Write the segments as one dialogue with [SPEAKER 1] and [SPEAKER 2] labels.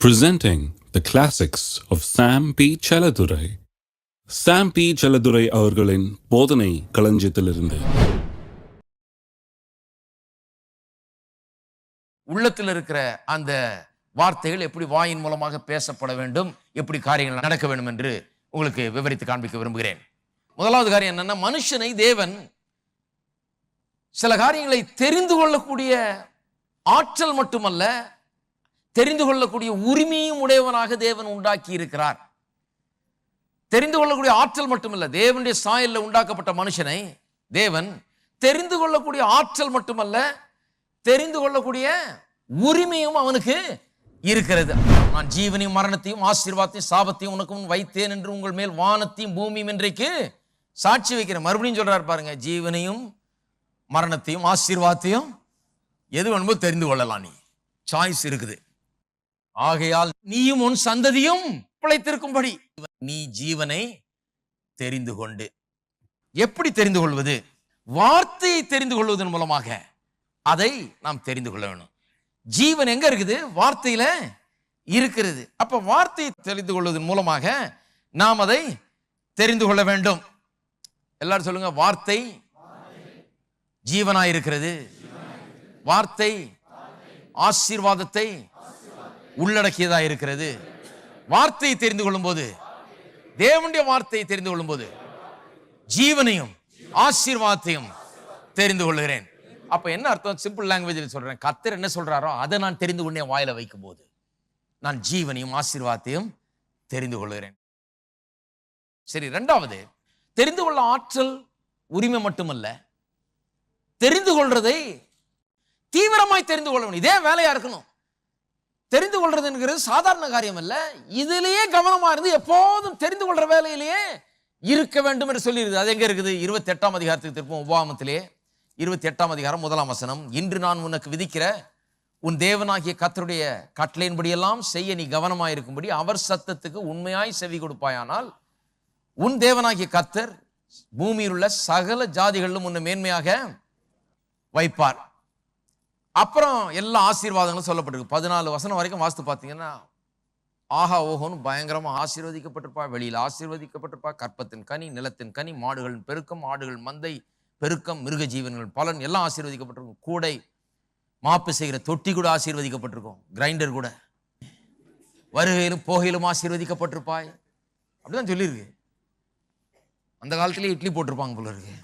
[SPEAKER 1] presenting the classics of Sam P. Chaladurai. Sam P. Chaladurai அவர்களின் போதனை களஞ்சியத்திலிருந்து
[SPEAKER 2] உள்ளத்தில் இருக்கிற அந்த வார்த்தைகள் எப்படி வாயின் மூலமாக பேசப்பட வேண்டும் எப்படி காரியங்கள் நடக்க வேண்டும் என்று உங்களுக்கு விவரித்து காண்பிக்க விரும்புகிறேன் முதலாவது காரியம் என்னன்னா மனுஷனை தேவன் சில காரியங்களை தெரிந்து கொள்ளக்கூடிய ஆற்றல் மட்டுமல்ல தெரிந்து கொள்ளக்கூடிய உரிமையும் உடையவனாக தேவன் உண்டாக்கி இருக்கிறார். தெரிந்து கொள்ளக்கூடிய ஆற்றல் மட்டுமல்ல தேவனுடைய சாயலில் உண்டாக்கப்பட்ட மனுஷனை தேவன் தெரிந்து கொள்ளக்கூடிய ஆற்றல் மட்டுமல்ல தெரிந்து கொள்ளக்கூடிய உரிமையும் அவனுக்கு இருக்கிறது. நான் ஜீவனையும் மரணத்தையும் ஆசீர்வாதத்தையும் சாபத்தையும் உனக்கு முன் வைத்தேன் என்று உங்கள் மேல் வானத்தையும் பூமியும் இன்றைக்கு சாட்சி வைக்கிறேன் மறுபடியும் சொல்றாரு பாருங்க ஜீவனையும் மரணத்தையும் ஆசீர்வாதத்தையும் எது வேணுமோ தெரிந்து கொள்ளலாம் நீ. சாய்ஸ் இருக்குது. ஆகையால் நீயும் உன் சந்ததியும் பிழைத்திருக்கும்படி. நீ ஜீவனை தெரிந்து கொண்டு. எப்படி தெரிந்து கொள்வது? வார்த்தையை தெரிந்து கொள்வதன் மூலமாக. அதை நாம் தெரிந்து கொள்ள வேணும். ஜீவன் எங்க இருக்குது? வார்த்தையில இருக்கிறது. அப்ப வார்த்தையை தெரிந்து கொள்வதன் மூலமாக நாம் அதை தெரிந்து கொள்ள வேண்டும். எல்லாரும் சொல்லுங்க வார்த்தை ஜீவனாய் இருக்கிறது வார்த்தை ஆசீர்வாதத்தை உள்ளடக்கியதாக இருக்கிறது. வார்த்தையை தெரிந்து கொள்ளும்போது தேவனுடைய வார்த்தையை தெரிந்து கொள்ளும்போது ஜீவனையும் ஆசீர்வாதத்தையும் தெரிந்து கொள்கிறேன். அப்போ என்ன அர்த்தம்? சிம்பிள் லாங்குவேஜில் சொல்கிறேன் கத்தர் என்ன சொல்கிறாரோ அதை நான் தெரிந்து கொண்டே வாயில் வைக்கும்போது நான் ஜீவனையும் ஆசீர்வாதத்தையும் தெரிந்து கொள்கிறேன். சரி ரெண்டாவது தெரிந்து கொள்ள ஆற்றல் உரிமை மட்டுமல்ல தெரிந்து கொள்றதை தீவிரமாய் தெரிந்து கொள்ள வேண்டும். இதே வேலையா இருக்கணும். தெரிந்து கொள்றதுங்கிறது சாதாரண காரியம் அல்ல இதிலேயே கவனமா இருந்து எப்போதும் தெரிந்து கொள்ற வேலையிலேயே இருக்க வேண்டும் என்று சொல்லியிருது அது எங்க இருக்குது? இருபத்தி எட்டாம் அதிகாரத்துக்கு திருப்பம் உபாமத்திலே இருபத்தி எட்டாம் அதிகாரம் முதலாம் வசனம். இன்று நான் உனக்கு விதிக்கிற உன் தேவனாகிய கத்தருடைய கட்டளையின்படியெல்லாம் செய்ய நீ கவனமாக இருக்கும்படி அவர் சத்தத்துக்கு உண்மையாய் செவி கொடுப்பாயானால் உன் தேவனாகிய கத்தர் பூமியில் உள்ள சகல ஜாதிகளிலும் உன்னை மேன்மையாக வைப்பார். அப்புறம் எல்லா ஆசீர்வாதங்களும் சொல்லப்பட்டிருக்கு. பதினாலு வசனம் வரைக்கும் வாஸ்து பார்த்தீங்கன்னா ஆஹா ஓஹோன்னு பயங்கரமாக ஆசீர்வதிக்கப்பட்டிருப்பா. வெளியில் ஆசீர்வதிக்கப்பட்டிருப்பா. கற்பத்தின் கனி நிலத்தின் கனி மாடுகளின் பெருக்கம் ஆடுகள் மந்தை பெருக்கம் மிருக ஜீவன்கள் பலன் எல்லாம் ஆசீர்வதிக்கப்பட்டிருக்கும். கூடை மாப்பு செய்கிற தொட்டி கூட ஆசீர்வதிக்கப்பட்டிருக்கும். கிரைண்டர் கூட. வருகையிலும் போகையிலும் ஆசீர்வதிக்கப்பட்டிருப்பாய். அப்படிதான் சொல்லியிருக்கு. அந்த காலத்திலேயே இட்லி போட்டிருப்பாங்க போல இருக்கு.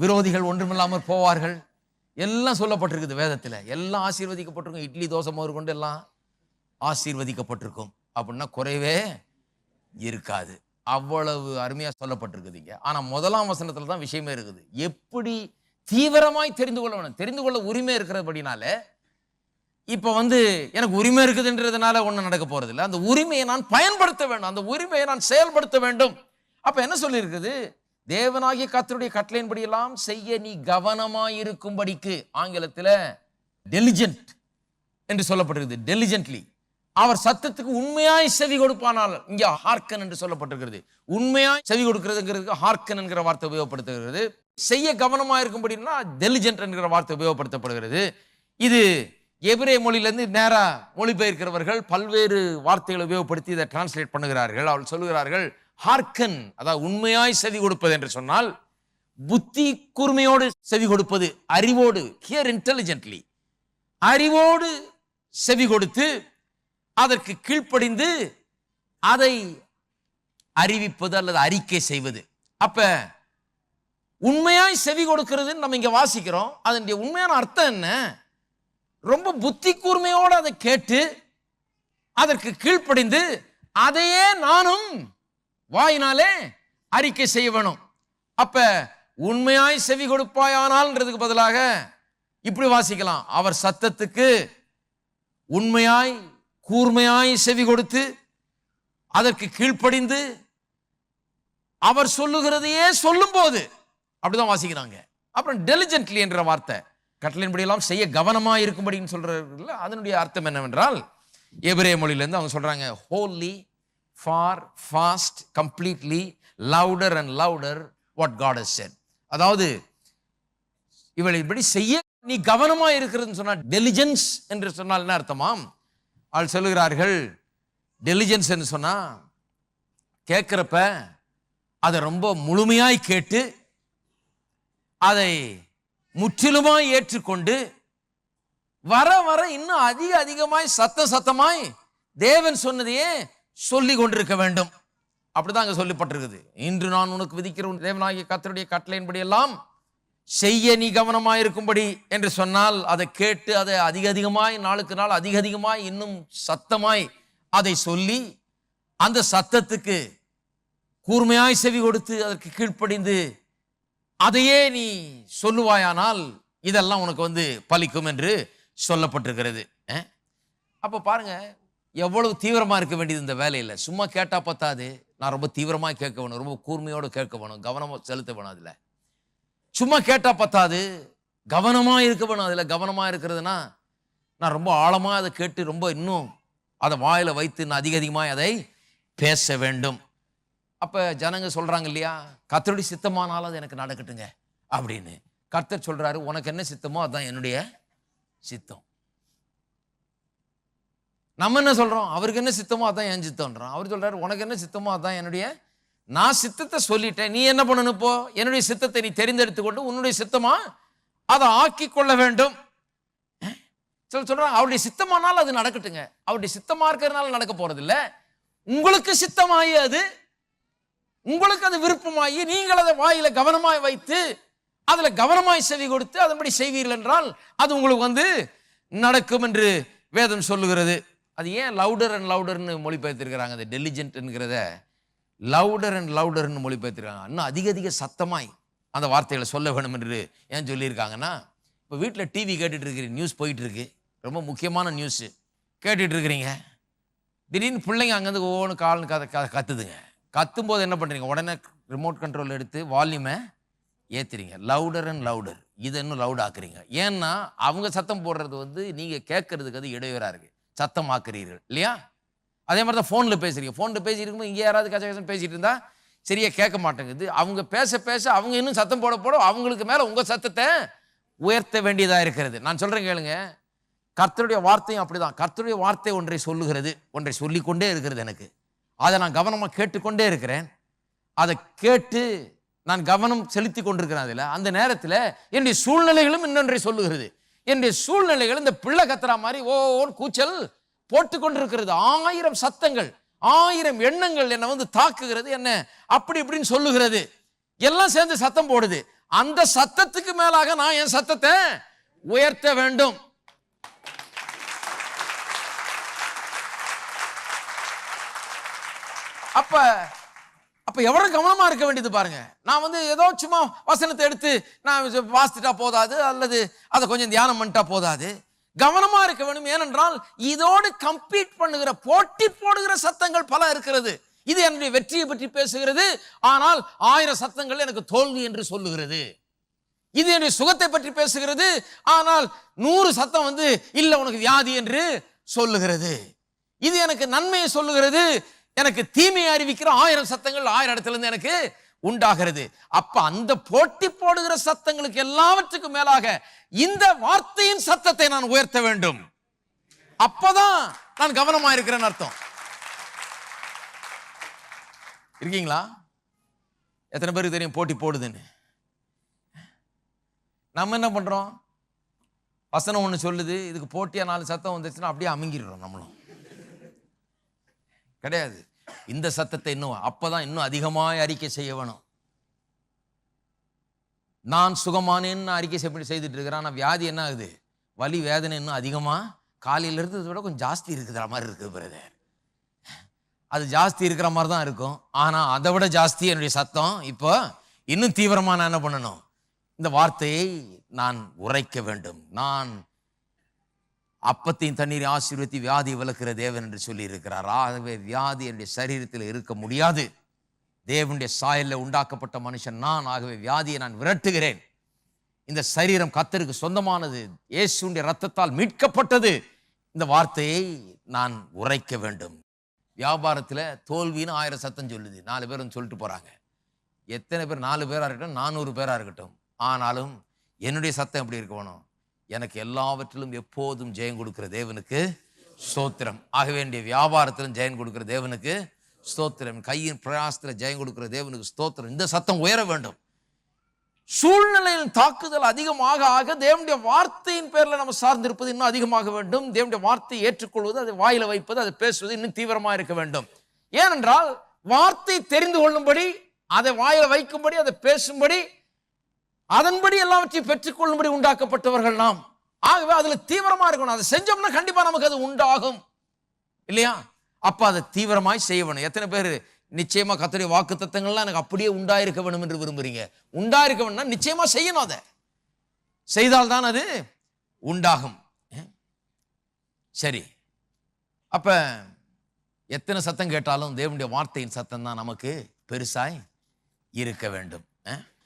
[SPEAKER 2] விரோதிகள் ஒன்றுமில்லாமல் போவார்கள். எல்லாம் சொல்லப்பட்டிருக்குது வேதத்தில். எல்லாம் ஆசீர்வதிக்கப்பட்டிருக்கும். இட்லி தோசை மோர் கொண்டு எல்லாம் ஆசீர்வதிக்கப்பட்டிருக்கும். அப்படின்னா குறைவே இருக்காது. அவ்வளவு அருமையாக சொல்லப்பட்டிருக்குது ஆனால் முதலாம் வசனத்தில் தான் விஷயமே இருக்குது. எப்படி தீவிரமாய் தெரிந்து கொள்ள வேணும். தெரிந்து கொள்ள உரிமை இருக்கிறபடினால இப்போ வந்து எனக்கு உரிமை இருக்குதுன்றதுனால ஒன்றும் நடக்க போகிறதில்ல இல்லை அந்த உரிமையை நான் பயன்படுத்த வேண்டும். அந்த உரிமையை நான் செயல்படுத்த வேண்டும். அப்போ என்ன சொல்லியிருக்குது? தேவனாகிய கத்தருடைய கட்டளையின்படி எல்லாம் செய்ய நீ கவனமாயிருக்கும்படிக்கு இருக்கும்படிக்கு டெலிஜென்ட் என்று சொல்லப்பட்டிருக்குது. டெலிஜென்ட்லி அவர் சத்தத்துக்கு உண்மையாய் செவி கொடுப்பானால் இங்கே ஹார்க்கன் என்று சொல்லப்பட்டிருக்கிறது. உண்மையாய் செவி கொடுக்கிறதுங்கிறதுக்கு ஹார்க்கன் என்கிற வார்த்தை உபயோகப்படுத்துகிறது. செய்ய கவனமாக இருக்கும்படினா டெலிஜென்ட் என்கிற வார்த்தை உபயோகப்படுத்தப்படுகிறது. இது எபிரே மொழியிலேருந்து நேராக மொழிபெயர்க்கிறவர்கள் பல்வேறு வார்த்தைகளை உபயோகப்படுத்தி இதை டிரான்ஸ்லேட் பண்ணுகிறார்கள். அவள் சொல்லுகிறார்கள் ஹார்க்கன் அதாவது உண்மையாய் செவி கொடுப்பது என்று சொன்னால் புத்தி கூர்மையோடு செவி கொடுப்பது அறிவோடு ஹியர் இன்டெலிஜென்ட்லி அறிவோடு செவி கொடுத்து அதற்கு கீழ்ப்படிந்து அதை அறிவிப்பது அல்லது அறிக்கை செய்வது. அப்ப உண்மையாய் செவி கொடுக்கிறதுன்னு நம்ம இங்க வாசிக்கிறோம். அதனுடைய உண்மையான அர்த்தம் என்ன? ரொம்ப புத்தி கூர்மையோடு அதை கேட்டு அதற்கு கீழ்ப்படிந்து அதையே நானும் வாயினாலே அறிக்கை செய்ய வேணும் அப்ப உண்மையாய் செவி கொடுப்பாயானால்ன்றதுக்கு பதிலாக இப்படி வாசிக்கலாம். அவர் சத்தத்துக்கு உண்மையாய் கூர்மையாய் செவி கொடுத்து அதற்கு கீழ்ப்படிந்து அவர் சொல்லுகிறதையே சொல்லும் போது அப்படிதான் வாசிக்கிறாங்க. அப்புறம் டெலிஜென்ட்லி என்ற வார்த்தை. கட்டளையின்படியெல்லாம் செய்ய கவனமா இருக்கும்படின்னு சொல்றாருல்ல அதனுடைய அர்த்தம் என்னவென்றால் எபிரே மொழியிலேருந்து அவங்க சொல்றாங்க holy for fast completely louder and louder what god has அதாவது இவளை இப்படி செய்ய நீ கவனமா இருக்கிறதுன்னு சொன்னா டெலிஜென்ஸ் என்று சொன்னால் என்ன அர்த்தமாம்? ஆள் சொல்லுகிறார்கள் டெலிஜென்ஸ் என்று சொன்னா கேட்குறப்ப அதை ரொம்ப முழுமையாய் கேட்டு அதை முற்றிலுமாய் ஏற்றுக்கொண்டு வர வர இன்னும் அதிக அதிகமாய் சத்தம் சத்தமாய் தேவன் சொன்னதையே சொல்லி கொண்டிருக்க வேண்டும். அப்படிதான் அங்க சொல்லப்பட்டிருக்குது. இன்று நான் உனக்கு விதிக்கிற உன் தேவனாகிய கத்தருடைய கட்டளையின்படி எல்லாம் செய்ய நீ கவனமாயிருக்கும்படி என்று சொன்னால் அதை கேட்டு அதை அதிக அதிகமாய் நாளுக்கு நாள் அதிக அதிகமாய் இன்னும் சத்தமாய் அதை சொல்லி அந்த சத்தத்துக்கு கூர்மையாய் செவி கொடுத்து அதற்கு கீழ்ப்படிந்து அதையே நீ சொல்லுவாயானால் இதெல்லாம் உனக்கு வந்து பலிக்கும் என்று சொல்லப்பட்டிருக்கிறது. அப்போ பாருங்கள் எவ்வளவு தீவிரமாக இருக்க வேண்டியது இந்த வேலையில்? சும்மா கேட்டால் பத்தாது. நான் ரொம்ப தீவிரமாக கேட்க வேணும். ரொம்ப கூர்மையோடு கேட்க வேணும். கவனமாக செலுத்த வேணும் அதில். சும்மா கேட்டால் பத்தாது. கவனமாக இருக்க வேணும் அதில். கவனமாக இருக்கிறதுனா நான் ரொம்ப ஆழமாக அதை கேட்டு ரொம்ப இன்னும் அதை வாயில் வைத்து நான் அதிக அதிகமாக அதை பேச வேண்டும். அப்போ ஜனங்க சொல்கிறாங்க இல்லையா? கத்தருடைய சித்தமானாலும் அது எனக்கு நடக்கட்டுங்க. அப்படின்னு. கர்த்தர் சொல்கிறாரு உனக்கு என்ன சித்தமோ அதுதான் என்னுடைய சித்தம். நம்ம என்ன சொல்கிறோம் அவருக்கு என்ன சித்தமோ அதான் என் சித்தம்ன்றோம் அவர் சொல்கிறார் உனக்கு என்ன சித்தமோ அதான் என்னுடைய நான் சித்தத்தை சொல்லிட்டேன். நீ என்ன பண்ணணும் இப்போ என்னுடைய சித்தத்தை நீ தெரிந்தெடுத்து கொண்டு உன்னுடைய சித்தமா அதை ஆக்கி கொள்ள வேண்டும். சொல்ல சொல்றாங்க அவருடைய சித்தமானால் அது நடக்கட்டுங்க. அவருடைய சித்தமாக இருக்கிறதுனால நடக்க போகிறதில்ல உங்களுக்கு சித்தமாகி அது உங்களுக்கு அது விருப்பமாகி நீங்கள் அதை வாயில் கவனமாய் வைத்து அதில் கவனமாய் செவி கொடுத்து அதன்படி செய்வீர்கள் என்றால் அது உங்களுக்கு வந்து நடக்கும் என்று வேதம் சொல்லுகிறது. அது ஏன் லவுடர் அண்ட் லவுடர்னு மொழிபெயர்த்திருக்கிறாங்க? அந்த டெலிஜென்ட்ங்கிறத லவுடர் அண்ட் லவுடர்னு மொழிபெயர்த்திருக்காங்க. இன்னும் அதிக அதிக சத்தமாய் அந்த வார்த்தைகளை சொல்ல வேணும் என்று ஏன் சொல்லியிருக்காங்கன்னா இப்போ வீட்டில் டிவி கேட்டுட்டு இருக்கிறீங்க நியூஸ் போயிட்டுருக்கு. ரொம்ப முக்கியமான நியூஸு கேட்டுட்டு இருக்கிறீங்க. திடீர்னு பிள்ளைங்க அங்கேருந்து ஒவ்வொன்று கால்னு கதை க கத்துதுங்க. கத்தும் போது என்ன பண்ணுறீங்க உடனே ரிமோட் கண்ட்ரோல் எடுத்து வால்யூமை ஏற்றுறீங்க லவுடர் அண்ட் லவுடர் இதை இன்னும் லவுட் ஆக்குறீங்க. ஏன்னா அவங்க சத்தம் போடுறது வந்து நீங்கள் கேட்கறதுக்கு அது இடையூறாக இருக்குது சத்தம் ஆக்குறீர்கள் இல்லையா? அதே மாதிரி தான் ஃபோனில் பேசுகிறீங்க ஃபோனில் பேசியிருக்கும்போது இங்கே யாராவது கச்ச கச்சன்னு பேசிட்டு இருந்தா சரியாக கேட்க மாட்டேங்குது. அவங்க பேச பேச அவங்க இன்னும் சத்தம் போட போட அவங்களுக்கு மேலே உங்கள் சத்தத்தை உயர்த்த வேண்டியதாக இருக்கிறது. நான் சொல்கிறேன் கேளுங்க. கர்த்தருடைய வார்த்தையும் அப்படிதான். கர்த்தருடைய வார்த்தை ஒன்றை சொல்லுகிறது ஒன்றை சொல்லிக்கொண்டே இருக்கிறது எனக்கு. அதை நான் கவனமாக கேட்டுக்கொண்டே இருக்கிறேன். அதை கேட்டு நான் கவனம் செலுத்தி கொண்டிருக்கிறேன் அதில். அந்த நேரத்தில் என்னுடைய சூழ்நிலைகளும் இன்னொன்றை சொல்லுகிறது. என்னுடைய சூழ்நிலைகள் இந்த பிள்ளை கத்துற மாதிரி ஓன்னு கூச்சல் போட்டு கொண்டிருக்கிறது ஆயிரம் சத்தங்கள் ஆயிரம் எண்ணங்கள் என்னை வந்து தாக்குகிறது. என்ன? அப்படி இப்படின்னு சொல்லுகிறது. எல்லாம் சேர்ந்து சத்தம் போடுது. அந்த சத்தத்துக்கு மேலாக நான் என் சத்தத்தை உயர்த்த வேண்டும். அப்ப அப்ப எவ்வளோ கவனமா இருக்க வேண்டியது பாருங்க. நான் வந்து ஏதோ சும்மா வசனத்தை எடுத்து நான் வாசித்துட்டா போதாது அல்லது அதை கொஞ்சம் தியானம் பண்ணிட்டா போதாது. கவனமா இருக்க வேண்டும் ஏனென்றால் இதோடு கம்பீட் பண்ணுகிற போட்டி போடுகிற சத்தங்கள் பல இருக்கிறது. இது என்னுடைய வெற்றியை பற்றி பேசுகிறது. ஆனால் ஆயிரம் சத்தங்கள் எனக்கு தோல்வி என்று சொல்லுகிறது. இது என்னுடைய சுகத்தை பற்றி பேசுகிறது. ஆனால் நூறு சத்தம் வந்து இல்லை உனக்கு வியாதி என்று சொல்லுகிறது. இது எனக்கு நன்மையை சொல்லுகிறது. எனக்கு தீமையை அறிவிக்கிற ஆயிரம் சத்தங்கள் ஆயிரம் இடத்துல இருந்து எனக்கு உண்டாகிறது. அப்ப அந்த போட்டி போடுகிற சத்தங்களுக்கு எல்லாவற்றுக்கும் மேலாக இந்த வார்த்தையின் சத்தத்தை நான் உயர்த்த வேண்டும். அப்பதான் நான் கவனமா இருக்கிறேன்னு அர்த்தம். இருக்கீங்களா? எத்தனை பேருக்கு தெரியும் போட்டி போடுதுன்னு? நம்ம என்ன பண்றோம்? வசனம் ஒன்று சொல்லுது இதுக்கு போட்டியா நாலு சத்தம் வந்துச்சுன்னா அப்படியே அமைங்கிடுறோம் நம்மளும். கிடையாது. இந்த சத்தத்தை இன்னும் அப்பதான் இன்னும் அதிகமாய் அறிக்கை செய்ய வேணும். நான் சுகமானேன்னு அறிக்கை செய்ய செய்துட்டு இருக்கிறேன் ஆனால் வியாதி என்ன ஆகுது? வலி வேதனை இன்னும் அதிகமா? காலையில இருந்ததை விட கொஞ்சம் ஜாஸ்தி இருக்கிற மாதிரி இருக்குது பிரதர் அது ஜாஸ்தி இருக்கிற மாதிரி தான் இருக்கும். ஆனா அதை விட ஜாஸ்தி என்னுடைய சத்தம் இப்போ இன்னும் தீவிரமா நான் என்ன பண்ணணும்? இந்த வார்த்தையை நான் உரைக்க வேண்டும். நான் அப்பத்தையும் தண்ணீரை ஆசீர்வதி வியாதி விளக்குற தேவன் என்று சொல்லியிருக்கிறார். ஆகவே வியாதி என்னுடைய சரீரத்தில் இருக்க முடியாது. தேவனுடைய சாயல்ல உண்டாக்கப்பட்ட மனுஷன் நான். ஆகவே வியாதியை நான் விரட்டுகிறேன். இந்த சரீரம் கத்தருக்கு சொந்தமானது. இயேசுடைய ரத்தத்தால் மீட்கப்பட்டது. இந்த வார்த்தையை நான் உரைக்க வேண்டும். வியாபாரத்தில் தோல்வின்னு ஆயிரம் சத்தம் சொல்லுது. நாலு பேர் வந்து சொல்லிட்டு போகிறாங்க எத்தனை பேர்? நாலு பேராக இருக்கட்டும் நானூறு பேராக இருக்கட்டும். ஆனாலும் என்னுடைய சத்தம் எப்படி இருக்கணும் எனக்கு எல்லாவற்றிலும் எப்போதும் ஜெயம் கொடுக்கிற தேவனுக்கு ஸ்தோத்திரம். ஆக வேண்டிய வியாபாரத்திலும் ஜெயம் கொடுக்கிற தேவனுக்கு ஸ்தோத்திரம். கையின் பிரயாசத்தில் ஜெயம் கொடுக்கிற தேவனுக்கு ஸ்தோத்திரம். இந்த சத்தம் உயர வேண்டும். சூழ்நிலையின் தாக்குதல் அதிகமாக ஆக தேவனுடைய வார்த்தையின் பேரில் நம்ம சார்ந்திருப்பது இன்னும் அதிகமாக வேண்டும். தேவனுடைய வார்த்தையை ஏற்றுக்கொள்வது அதை வாயில வைப்பது அதை பேசுவது இன்னும் தீவிரமாக இருக்க வேண்டும். ஏனென்றால் வார்த்தை தெரிந்து கொள்ளும்படி அதை வாயில வைக்கும்படி அதை பேசும்படி அதன்படி எல்லாவற்றையும் பெற்றுக்கொள்ளும்படி உண்டாக்கப்பட்டவர்கள் நாம். ஆகவே அதுல தீவிரமா இருக்கணும். அதை செஞ்சோம்னா கண்டிப்பா நமக்கு அது உண்டாகும். இல்லையா? அப்ப அதை தீவிரமாய் செய்ய வேணும் எத்தனை பேர் நிச்சயமா கத்துடைய வாக்கு தத்தங்கள்லாம் எனக்கு அப்படியே உண்டாயிருக்க வேணும் என்று விரும்புறீங்க. உண்டாயிருக்க வேணும்னா நிச்சயமா செய்யணும் அதை. செய்தால்தான் அது உண்டாகும். சரி. அப்ப எத்தனை சத்தம் கேட்டாலும் தேவனுடைய வார்த்தையின் சத்தம் தான் நமக்கு பெருசாய் இருக்க வேண்டும்.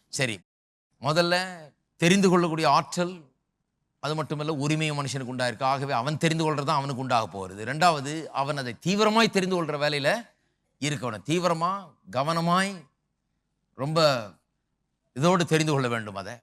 [SPEAKER 2] சரி. முதல்ல தெரிந்து கொள்ளக்கூடிய ஆற்றல் அது மட்டுமல்ல உரிமையும் மனுஷனுக்கு உண்டாயிருக்கு. ஆகவே அவன் தெரிந்து கொள்கிறது தான் அவனுக்கு உண்டாக போகிறது ரெண்டாவது அவன் அதை தீவிரமாய் தெரிந்து கொள்கிற வேலையில் இருக்கணும். தீவிரமாக கவனமாய் ரொம்ப இதோடு தெரிந்து கொள்ள வேண்டும் அதை.